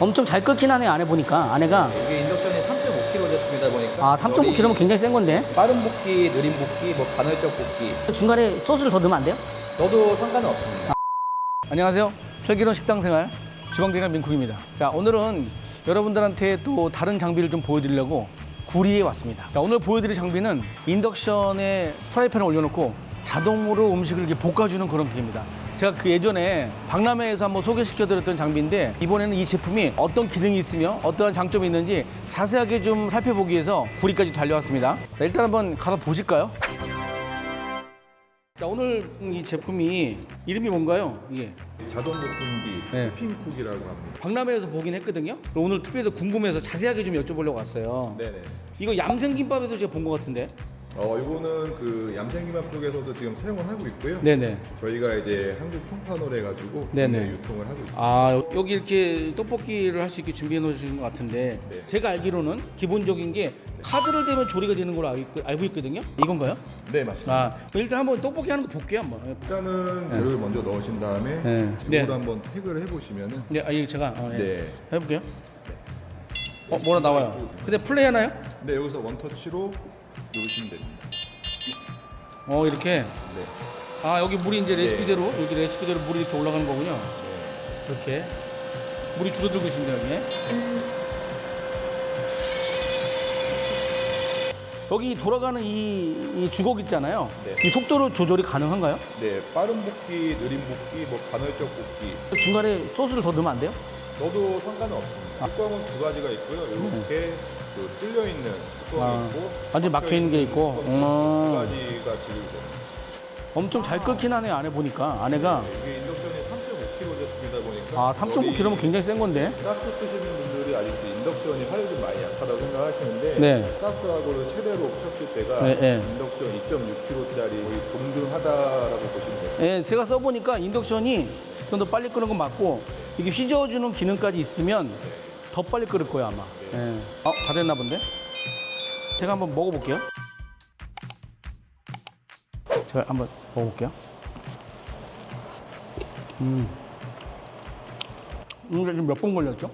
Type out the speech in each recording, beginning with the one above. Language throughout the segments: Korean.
엄청 잘 끓긴 하네 안에 보니까. 안에가. 이게 인덕션이 3.5kg 제품이다 보니까. 아 3.9kg면 굉장히 센 건데. 빠른 볶기, 느린 볶기, 뭐 간헐적 볶기. 중간에 소스를 더 넣으면 안 돼요? 넣어도 상관은 없습니다. 안녕하세요. 슬기로운 식당 생활 주방대장 민쿡입니다. 자 오늘은 여러분들한테 또 다른 장비를 좀 보여드리려고 구리에 왔습니다. 자, 오늘 보여드릴 장비는 인덕션에 프라이팬을 올려놓고 자동으로 음식을 이렇게 볶아주는 그런 기계입니다 제가 그 예전에 박람회에서 한번 소개시켜드렸던 장비인데 이번에는 이 제품이 어떤 기능이 있으며 어떠한 장점이 있는지 자세하게 좀 살펴보기 위해서 구리까지 달려왔습니다 자, 일단 한번 가서 보실까요? 자 오늘 이 제품이 이름이 뭔가요? 이게 자동 볶음기 네. 스핀쿡이라고 합니다. 박람회에서 보긴 했거든요. 오늘 특별히 궁금해서 자세하게 좀 여쭤보려고 왔어요. 네네. 이거 얌생김밥에서 제가 본 것 같은데. 어 이거는 그 얌생김밥 쪽에서도 지금 사용을 하고 있고요. 네네. 저희가 이제 한국 총판으로 해가지고 네네. 국내 유통을 하고 있습니다. 아 여기 이렇게 떡볶이를 할 수 있게 준비해 놓으신 것 같은데 네. 제가 알기로는 기본적인 게 카드를 대면 조리가 되는 걸로 알고, 있, 알고 있거든요. 이건가요? 네 맞습니다. 아 일단 한번 떡볶이 하는 거 볼게요 한번. 일단은 를 먼저 넣으신 다음에 네. 이걸 네. 한번 팩을 해보시면은 네, 아 이거 제가 어, 예. 네. 해볼게요. 어 뭐라 나와요? 근데 플레이 하나요? 네 여기서 원터치로 누르시면 됩니다. 어 이렇게. 네. 아 여기 물이 이제 네. 레시피대로 여기 레시피대로 물이 이렇게 올라가는 거군요. 이렇게 물이 줄어들고 있습니다 여기. 여기 돌아가는 이, 이 주걱 있잖아요. 네. 이 속도로 조절이 가능한가요? 네 빠른 볶기, 느린 볶기, 뭐 간헐적 볶기 중간에 소스를 더 넣으면 안 돼요? 넣어도 상관은 없습니다. 뚜껑은 두 가지가 있고요. 이렇게 그 뚫려 있는 뚜껑이 아, 있고 완전 막혀 있는 게 있고. 음. 두 가지가 지금. 엄청 잘 끓긴 하네 안에 보니까 안에가 이게 인덕션이 3.5kg 제품이다 보니까 아 3.9kg면 굉장히 센 건데. 가스 쓰시는 분들이 아직도 인덕션이 화력이 많이 약하다고 생각하시는데 네. 가스하고를 최대로 켰을 때가 네, 네. 인덕션 2.6kg짜리 거의 동등하다라고 보시면 돼요. 예, 제가 써보니까 인덕션이 좀 더 빨리 끄는 건 맞고 이게 휘저어주는 기능까지 있으면 더 빨리 끓을 거예요 아마. 예. 어, 다 됐나 본데? 제가 한번 먹어볼게요. 제가 한번 먹어볼게요. 음. 이게 지금 몇 분 걸렸죠?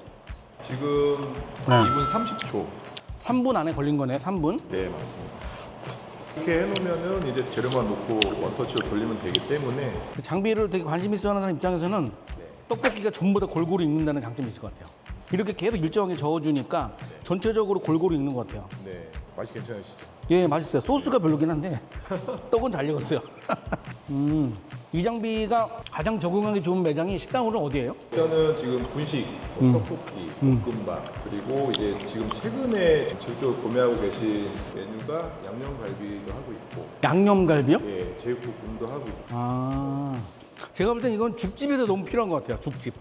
지금 네. 2분 30초. 3분 안에 걸린 거네, 3분. 네 맞습니다. 이렇게 해놓으면은 이제 재료만 넣고 원터치로 돌리면 되기 때문에 그 장비를 되게 관심 있어 하는 사람 입장에서는 떡볶이가 전부 다 골고루 익는다는 장점이 있을 것 같아요. 이렇게 계속 일정하게 저어주니까 전체적으로 골고루 익는 것 같아요. 네 맛이 괜찮으시죠? 예, 맛있어요. 소스가 별로긴 한데 떡은 잘 익었어요. 음, 이 장비가 가장 적응하기 좋은 매장이 식당으로는 어디예요? 일단은 지금 분식, 음. 떡볶이, 볶음밥 그리고 이제 지금 최근에 직접 구매하고 계신 메뉴가 양념갈비도 하고 있고 양념갈비요? 예, 제육볶음도 하고 있고 아, 제가 볼 땐 이건 죽집에서 너무 필요한 것 같아요. 죽집.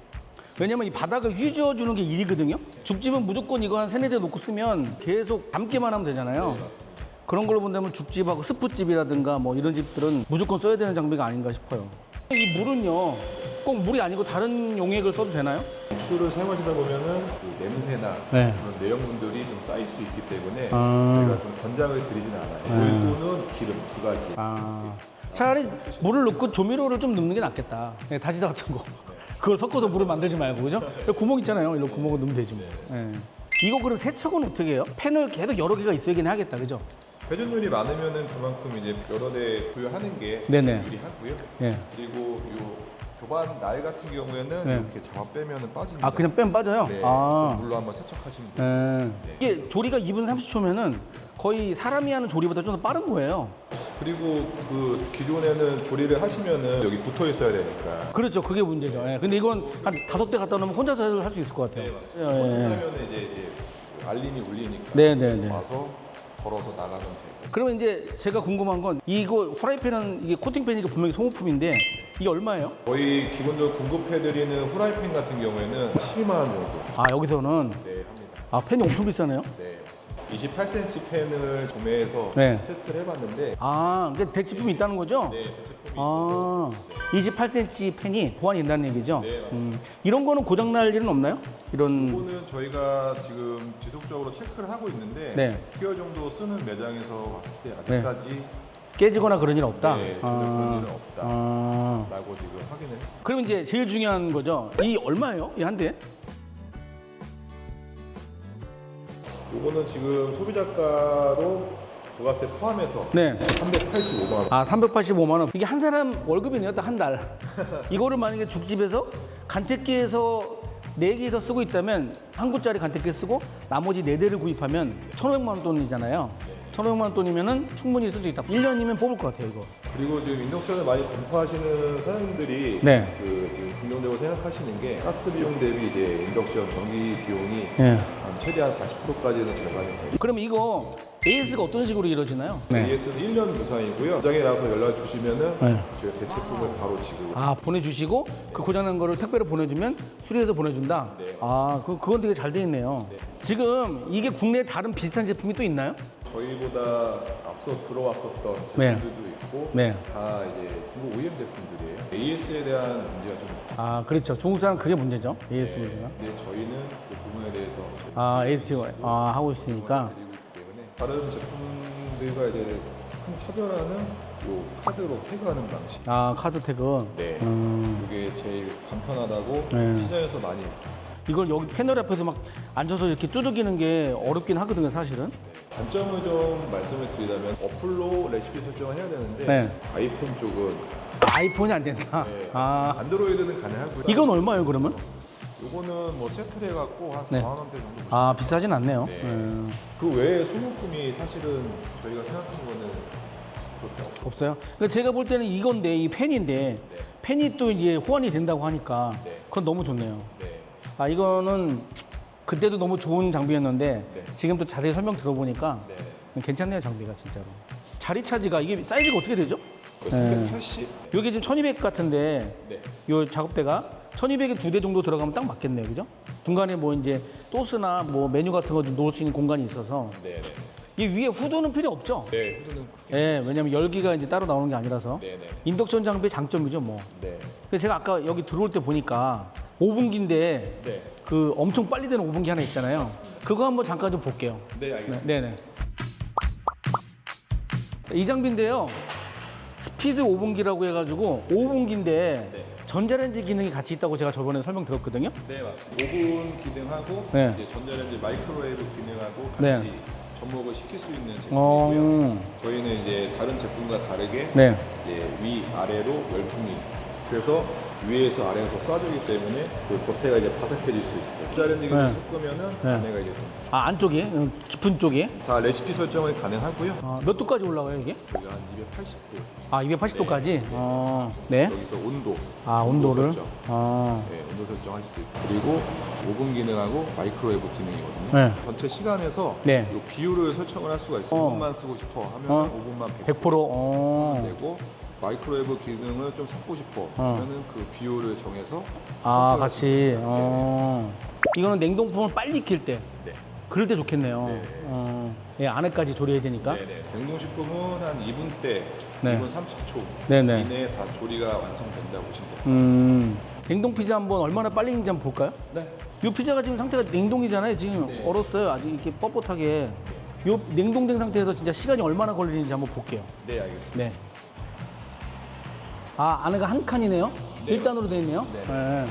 왜냐면 이 바닥을 휘저어 주는 게 일이거든요. 죽집은 무조건 이거 한 세네 대 놓고 쓰면 계속 담기만 하면 되잖아요. 그런 걸로 본다면 죽집하고 스프집이라든가 뭐 이런 집들은 무조건 써야 되는 장비가 아닌가 싶어요. 이 물은요, 꼭 물이 아니고 다른 용액을 써도 되나요? 육수를 사용하시다 보면은 그 냄새나 네. 그런 내용물들이 좀 쌓일 수 있기 때문에 아. 저희가 좀 권장을 드리진 않아요. 물 또는 기름 두 가지. 아, 차라리 물을 넣고 조미료를 좀 넣는 게 낫겠다. 네, 다지다 같은 거. 그걸 섞어서 물을 만들지 말고, 그죠? 구멍 있잖아요. 이런 구멍을 넣으면 되지 뭐. 네. 이거 그럼 세척은 어떻게 해요? 팬을 계속 여러 개가 있어야긴 하겠다, 그죠? 회전율이 많으면은 그만큼 이제 여러 대 부여하는 게 네네. 유리하고요. 예. 그리고 요 교반 날 같은 경우에는 네. 이렇게 잡아 빼면은 빠집니다. 아, 그냥 빼면 빠져요? 네, 아. 그래서 물로 한번 세척하시면 돼요. 예. 이게 조리가 2분 30초면은 거의 사람이 하는 조리보다 좀 더 빠른 거예요. 그리고 그 기존에는 조리를 하시면은 여기 붙어 있어야 되니까. 그렇죠. 그게 문제죠. 예. 근데 이건 한 다섯 대 갖다 놓으면 혼자서 할 수 있을 것 같아요. 예, 예, 예. 하면 이제, 이제 알림이 울리니까 네, 네, 네. 와서 걸어서 나가면 돼요. 그러면 이제 제가 궁금한 건 이거 프라이팬은 이게 코팅팬이니까 분명히 소모품인데 이게 얼마예요? 저희 기본적으로 공급해드리는 후라이팬 같은 경우에는 12만 원 정도 아 여기서는 네, 합니다. 아 팬이 엄청 비싸네요. 네. 28cm 펜을 구매해서 네. 테스트를 해봤는데 아 그러니까 대치품이 있다는 거죠? 네, 제품이 아 28cm 팬이 보완이 된다는 얘기죠? 네, 맞습니다. 음, 이런 거는 고장 날 일은 없나요? 이런 이거는 저희가 지금 지속적으로 체크를 하고 있는데 네. 6개월 정도 쓰는 매장에서 봤을 때 아직까지 깨지거나 그런 일 없다. 네, 전혀 그런 일은 없다. 아. 라고 지금 확인을 했습니다. 그럼 이제 제일 중요한 거죠. 이 얼마예요? 이 한 대? 요거는 지금 소비자가로 부가세 포함해서 네. 385만 원. 아, 385만 원. 이게 한 사람 월급이네요, 딱 한 달. 이거를 만약에 죽집에서 간택기에서 네개더 쓰고 있다면 한 구짜리 간택기 쓰고 나머지 네대를 구입하면 1,500만 원 돈이잖아요. 1,500만 원 돈이면은 충분히 쓸 수 있다. 1년이면 뽑을 것 같아요, 이거. 그리고 지금 인덕션을 많이 검토하시는 사장님들이 네. 그 지금 긍정적으로 생각하시는 게 가스 비용 대비 이제 인덕션 전기 비용이 네. 한 최대한 40%까지는 절감이 됩니다. 그러면 이거 AS가 어떤 식으로 이루어지나요? AS는 1년 무상이고요. 고장이 나서 연락 주시면은 네. 저희가 대체품을 바로 지금 아, 보내주시고 그 고장난 거를 택배로 보내주면 수리해서 보내준다? 네. 아, 그, 그건 되게 잘 돼 있네요. 지금 이게 국내에 다른 비슷한 제품이 또 있나요? 저희보다 앞서 들어왔었던 네. 제품들도 있고 네. 다 이제 중국 OEM 제품들이에요. AS에 대한 문제가 좀 아, 그렇죠. 중국 사람 그게 문제죠. AS 문제가. 근데 저희는 그 부분에 대해서 아, AS 아, 하고 있으니까. 드리고 있기 때문에 다른 제품들과 이제 큰 차별화는 요 카드로 태그하는 방식. 아, 카드 태그. 네. 음, 이게 제일 간편하다고 네. 시장에서 많이 이걸 여기 패널 앞에서 막 앉아서 이렇게 두들기는 게 어렵긴 하거든요, 사실은. 단점을 좀 말씀을 드리자면 어플로 레시피 설정을 해야 되는데 네. 아이폰 쪽은 아이폰이 안 된다. 네, 아, 안드로이드는 가능하고요. 이건 얼마예요, 그러면? 요거는 뭐 세트를 해갖고 한 4만 네. 원대 정도. 보시면 아, 비싸진 않네요. 네. 음, 그 외에 소모품이 사실은 저희가 생각한 거는 그렇게 없어요. 없어요? 근데 제가 볼 때는 이건데, 이 펜인데, 네. 펜이 또 이제 호환이 된다고 하니까, 네. 그건 너무 좋네요. 네. 아, 이거는 그때도 너무 좋은 장비였는데, 네. 지금 또 자세히 설명 들어보니까 네. 괜찮네요, 장비가 진짜로. 자리 차지가, 이게 사이즈가 어떻게 되죠? 그 380. 여기 지금 1200 같은데, 네. 요 작업대가 1200에 두 대 정도 들어가면 딱 맞겠네요. 그죠? 중간에 뭐 이제 소스나 뭐 메뉴 같은 거 좀 놓을 수 있는 공간이 있어서 네. 네. 이 위에 후드는 필요 없죠? 네. 후드는 예, 왜냐면 열기가 이제 따로 나오는 게 아니라서 네. 네. 인덕션 장비의 장점이죠, 뭐. 네. 그래서 제가 아까 여기 들어올 때 보니까 오븐기인데 네. 그 엄청 빨리 되는 오븐기 하나 있잖아요. 그거 한번 잠깐 좀 볼게요. 네. 알겠습니다. 네, 네. 이 장비인데요. 스피드 오븐기라고 해가지고 오븐기인데 네. 전자레인지 기능이 같이 있다고 제가 저번에 설명 들었거든요. 네, 맞습니다. 오븐 기능하고 네. 이제 전자레인지 마이크로웨이브 기능하고 같이 네. 접목을 시킬 수 있는 어, 제품이고요. 저희는 이제 다른 제품과 다르게 네. 이제 위 아래로 열풍이 그래서 위에서 아래에서 쏴주기 때문에 그 겉에가 이제 바삭해질 수 있고 기능 네. 섞으면은 네. 안에가 이제 좀 아, 안쪽이? 음, 깊은 쪽이? 다 레시피 설정이 가능하고요. 아, 몇 도까지 올라가요, 이게? 저희가 한 280도 아, 280도까지? 어, 네. 여기서 온도 아, 온도를? 설정. 아, 네, 온도 설정하실 수 있고 그리고 오븐 기능하고 마이크로웨이브 기능이거든요. 네. 전체 시간에서 네. 이 비율을 설정을 할 수가 있어요. 어. 5분만 쓰고 싶어 하면 어. 5분만 100%? 100% 어. 되고 마이크로웨이브 기능을 좀 섞고 싶어 하면은 그 비율을 정해서 아, 같이. 어. 이거는 냉동품을 빨리 익힐 때. 네. 그럴 때 좋겠네요. 네. 어. 예, 안에까지 조리해야 되니까. 네네. 냉동식품은 한 2분 때, 네. 2분 30초 네네. 이내에 다 조리가 완성된다고 보시면 돼요. 음. 냉동 피자 한번 얼마나 빨리 익는지 한번 볼까요? 네. 이 피자가 지금 상태가 냉동이잖아요. 지금 네. 얼었어요. 아직 이렇게 뻣뻣하게. 이 냉동된 상태에서 진짜 시간이 얼마나 걸리는지 한번 볼게요. 네, 알겠습니다. 네. 아, 안에가 한 칸이네요? 네. 1단으로 되어 있네요? 네.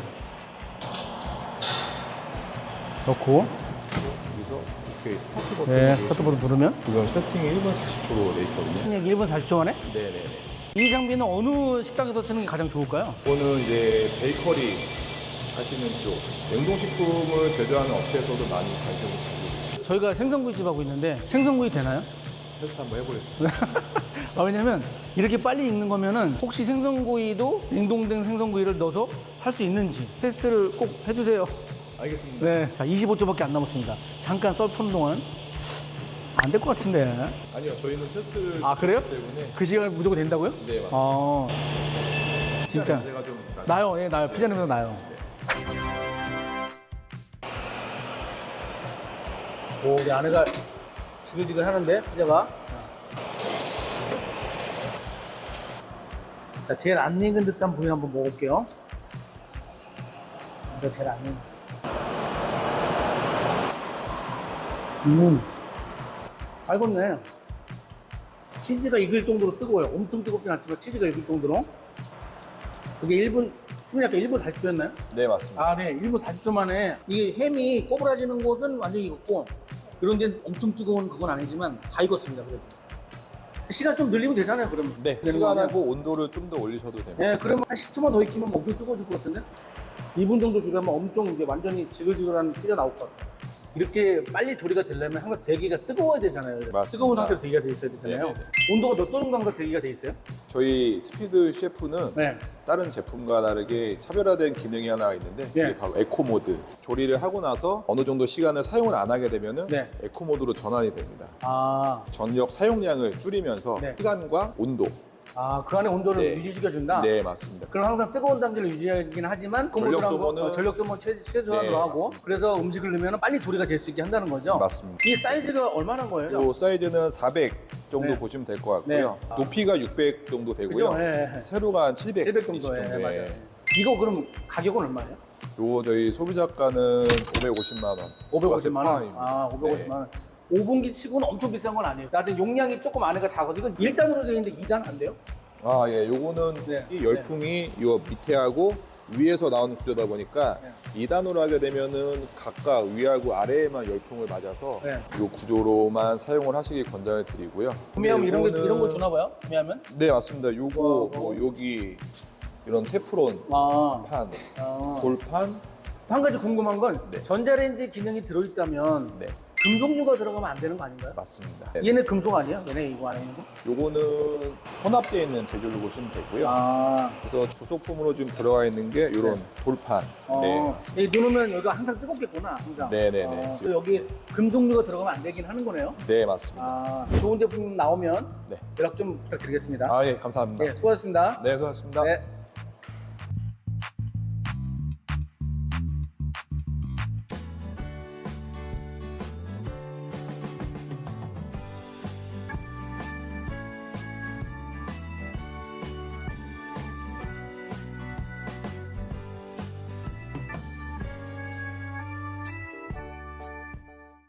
넣고, 여기서 이렇게 스타트 버튼 네, 스타트 버튼 누르면. 이건 세팅이 1분 40초로 돼 있거든요. 약 1분 40초 만에? 네네네. 이 장비는 어느 식당에서 쓰는 게 가장 좋을까요? 이거는 이제 베이커리 하시는 쪽 냉동식품을 제조하는 업체에서도 많이 관심을 가지고 계시고 저희가 생선구이집 하고 있는데 생선구이 되나요? 테스트 한번 해보겠습니다. 아, 왜냐면 이렇게 빨리 익는 거면은 혹시 생선구이도 냉동된 생선구이를 넣어서 할 수 있는지 테스트를 꼭 해주세요. 알겠습니다. 네. 자, 25초밖에 안 남았습니다. 잠깐 썰 푸는 동안 안 될 것 같은데. 아니요, 저희는 테스트를 아, 그래요? 때문에 그 시간에 무조건 된다고요? 네, 맞습니다. 아, 진짜. 냄새가 좀 나- 나요, 네, 나요. 피자 냄새가 나요. 오, 우리 아내가 지글지글 하는데, 피자가. 자, 제일 안 익은 듯한 부위 한번 먹어볼게요. 이거 제일 안 익은. 음. 알겠네. 치즈가 익을 정도로 뜨거워요. 엄청 뜨겁진 않지만 치즈가 익을 정도로. 그게 1분, 지금 약간 1분 40초였나요? 네, 맞습니다. 아, 네. 1분 40초 만에 이게 햄이 꼬부라지는 곳은 완전히 익었고 이런 데는 엄청 뜨거운 그건 아니지만 다 익었습니다. 그래도. 시간 좀 늘리면 되잖아요, 그러면. 네, 되는 거면. 시간하고 온도를 좀 더 올리셔도 됩니다. 네, 그러면 한 10초만 더 익히면 엄청 뜨거워질 것 같은데? 2분 정도 조리하면 엄청 이제 완전히 지글지글한 피자 나올 것 같아요. 이렇게 빨리 조리가 되려면 항상 대기가 뜨거워야 되잖아요. 맞습니다. 뜨거운 상태로 대기가 돼 있어야 되잖아요. 네네네. 온도가 몇 도 정도 항상 대기가 돼 있어요? 저희 스피드 셰프는 네. 다른 제품과 다르게 차별화된 기능이 하나 있는데 네. 그게 바로 에코 모드. 조리를 하고 나서 어느 정도 시간을 사용을 안 하게 되면은 네. 에코 모드로 전환이 됩니다. 아, 전력 사용량을 줄이면서 네. 시간과 온도. 아, 그 안에 온도를 네. 유지시켜준다? 네, 맞습니다. 그럼 항상 뜨거운 단계를 유지하긴 하지만 그 전력 소모는- 어, 전력 소모 최, 최소한으로 네, 하고 맞습니다. 그래서 음식을 넣으면 빨리 조리가 될 수 있게 한다는 거죠? 맞습니다. 이 사이즈가 얼마나 거예요? 이 사이즈는 400 정도 네. 보시면 될 것 같고요. 네. 아. 높이가 600 정도 되고요. 그죠? 예. 세로가 한 700, 700 정도에 정도. 맞아요. 이거 그럼 가격은 얼마예요? 요거 저희 소비자가는 550만 원. 550만 원. 아, 550만 네. 원. 5분기 치고는 엄청 비싼 건 아니에요. 나한테 용량이 조금 안에가 작아서 이건 1단으로 되어 있는데 2단 안 돼요? 아, 예. 요거는 네. 이 열풍이 요 밑에 하고 위에서 나오는 구조다 보니까 네. 이 2단으로 하게 되면은 각각 위하고 아래에만 열풍을 맞아서 네. 요 구조로만 사용을 하시길 권장을 드리고요. 구매하면 이런 거 요거는- 이런 거 주나 봐요? 구매하면? 네, 맞습니다. 요거 어, 뭐 여기 이런 테프론 아. 판, 아. 돌판, 한 가지 궁금한 건 네. 전자레인지 기능이 들어있다면 네, 금속류가 들어가면 안 되는 거 아닌가요? 맞습니다. 네. 얘네 금속 아니야? 얘네 이거 안에 있는 거? 요거는 혼합되어 있는 재료로 보시면 되고요. 아. 그래서 부속품으로 지금 들어가 있는 게 이런 돌판. 어. 네, 맞습니다. 여기 누르면 여기가 항상 뜨겁겠구나, 항상. 네네네. 어, 또 여기 금속류가 들어가면 안 되긴 하는 거네요. 네, 맞습니다. 아, 좋은 제품 나오면 네. 연락 좀 부탁드리겠습니다. 아, 예, 감사합니다. 네, 수고하셨습니다. 네, 수고하셨습니다. 네.